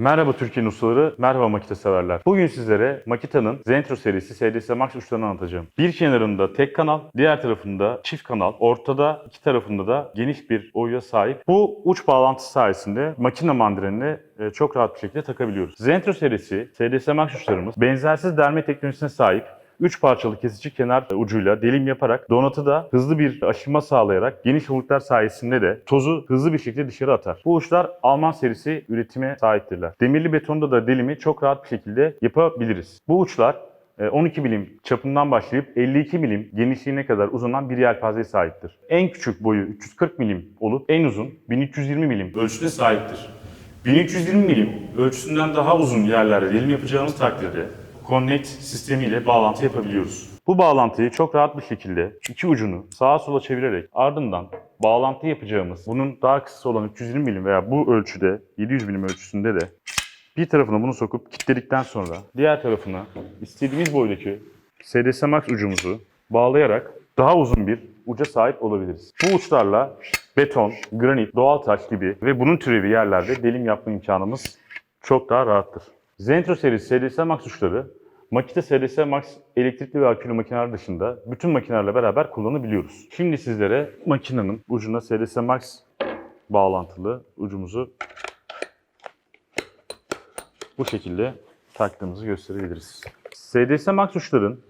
Merhaba Türkiye'nin ustaları, merhaba makine severler. Bugün sizlere Makita'nın Zentro serisi SDS Max uçlarını anlatacağım. Bir kenarında tek kanal, diğer tarafında çift kanal, ortada iki tarafında da geniş bir oyuya sahip. Bu uç bağlantısı sayesinde makine mandrenini e, çok rahat bir şekilde takabiliyoruz. Zentro serisi SDS Max uçlarımız benzersiz derme teknolojisine sahip 3 parçalı kesici kenar ucuyla delim yaparak donatıda hızlı bir aşınma sağlayarak geniş oluklar sayesinde de tozu hızlı bir şekilde dışarı atar. Bu uçlar Alman serisi üretime sahiptirler. Demirli betonda da delimi çok rahat bir şekilde yapabiliriz. Bu uçlar e, 12 milim çapından başlayıp 52 milim genişliğine kadar uzanan bir yelpazeye sahiptir. En küçük boyu 340 milim olup en uzun 1320 milim ölçüsüne sahiptir. 1320 milim ölçüsünden daha uzun yerlerde delim yapacağımız takdirde Connect sistemiyle bağlantı yapabiliyoruz. Bu bağlantıyı çok rahat bir şekilde iki ucunu sağa sola çevirerek ardından bağlantı yapacağımız bunun daha kısası olan 320 milim veya bu ölçüde 700 milim ölçüsünde de bir tarafına bunu sokup kilitledikten sonra diğer tarafına istediğimiz boydaki SDS Max ucumuzu bağlayarak daha uzun bir uca sahip olabiliriz. Bu uçlarla beton, granit, doğal taş gibi ve bunun türevi yerlerde delim yapma imkanımız çok daha rahattır. Zentro serisi SDS Max uçları Makita SDS Max elektrikli ve akülü makineler dışında bütün makinelerle beraber kullanabiliyoruz. Şimdi sizlere makinenin ucuna SDS Max bağlantılı ucumuzu bu şekilde taktığımızı gösterebiliriz. SDS Max uçların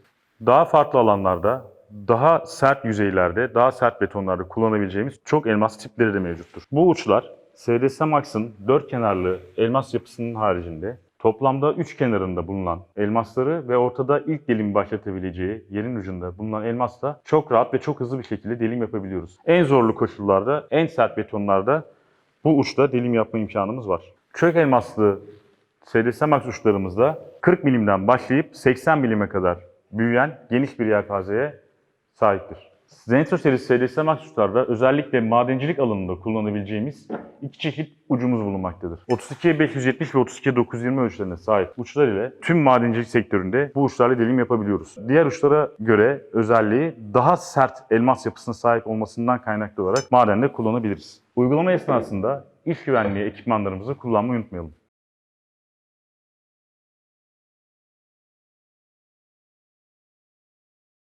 daha farklı alanlarda, daha sert yüzeylerde, daha sert betonlarda kullanabileceğimiz çok elmas tipleri de mevcuttur. Bu uçlar SDS Max'ın dört kenarlı elmas yapısının haricinde toplamda üç kenarında bulunan elmasları ve ortada ilk delimi başlatabileceği yerin ucunda bulunan elmasla çok rahat ve çok hızlı bir şekilde delim yapabiliyoruz. En zorlu koşullarda, en sert betonlarda bu uçta delim yapma imkanımız var. Kök elmaslı SDS Max uçlarımızda 40 milimden başlayıp 80 milime kadar büyüyen geniş bir yelpazeye sahiptir. Zentro serisi SDS Max uçlarda özellikle madencilik alanında kullanabileceğimiz iki çeşit ucumuz bulunmaktadır. 32 570 ve 32 920 ölçülerine sahip uçlar ile tüm madencilik sektöründe bu uçlarla delim yapabiliyoruz. Diğer uçlara göre özelliği daha sert elmas yapısına sahip olmasından kaynaklı olarak madende kullanabiliriz. Uygulama esnasında iş güvenliği ekipmanlarımızı kullanmayı unutmayalım.